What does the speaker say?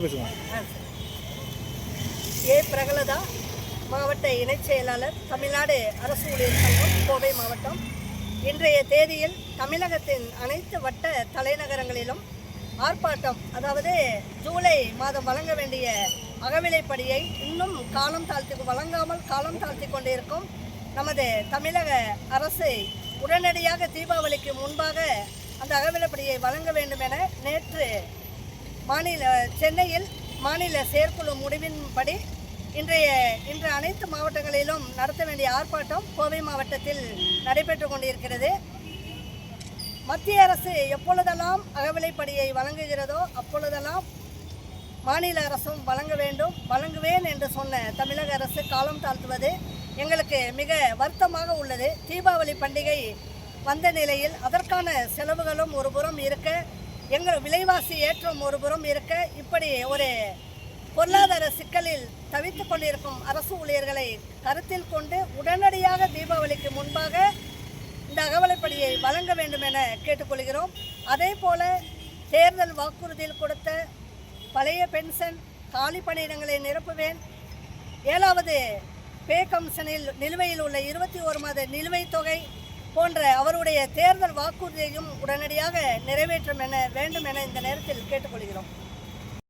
ஏ பிரகலதா மாவட்ட இணைச் செயலாளர் தமிழ்நாடு அரசு ஊழியர் சங்கம் கோவை மாவட்டம். இன்றைய தேதியில் தமிழகத்தின் அனைத்து வட்ட தலைநகரங்களிலும் ஆர்ப்பாட்டம் அதாவது ஜூலை மாதம் வழங்க வேண்டிய அகவிலைப்படியை இன்னும் காலம் தாழ்த்தி வழங்காமல் காலம் தாழ்த்தி கொண்டிருக்கும் நமது தமிழக அரசை உடனடியாக தீபாவளிக்கு முன்பாக அந்த அகவிலைப்படியை வழங்க வேண்டும் என நேற்று மாநில சென்னையில் மாநில செயற்குழு முடிவின்படி இன்றைய இன்று அனைத்து மாவட்டங்களிலும் நடத்த வேண்டிய ஆர்ப்பாட்டம் கோவை மாவட்டத்தில் நடைபெற்று கொண்டிருக்கிறது. மத்திய அரசு எப்பொழுதெல்லாம் அகவிலைப்படியை வழங்குகிறதோ அப்பொழுதெல்லாம் மாநில அரசும் வழங்க வேண்டும் வழங்குவேன் என்று சொன்ன தமிழக அரசு காலம் தாழ்த்துவது எங்களுக்கு மிக வருத்தமாக உள்ளது. தீபாவளி பண்டிகை வந்த நிலையில் அதற்கான செலவுகளும் ஒருபுறம் இருக்க எங்கள் விலைவாசி ஏற்றம் ஒருபுறம் இருக்க இப்படி ஒரு பொருளாதார சிக்கலில் தவித்து கொண்டிருக்கும் அரசு ஊழியர்களை கருத்தில் கொண்டு உடனடியாக தீபாவளிக்கு முன்பாக இந்த அகவலைப்படியை வழங்க வேண்டும் என கேட்டுக்கொள்கிறோம். அதே போல தேர்தல் வாக்குறுதியில் கொடுத்த பழைய பென்ஷன் காலி பணியிடங்களை நிரப்புவேன். ஏழாவது பே கமிஷனில் நிலுவையில் உள்ள இருபத்தி ஒரு மாத நிலுவைத் தொகை போன்ற அவருடைய தேர்தல் வாக்குறுதியையும் உடனடியாக நிறைவேற்றும் என வேண்டும் என இந்த நேரத்தில் கேட்டுக்கொள்கிறோம்.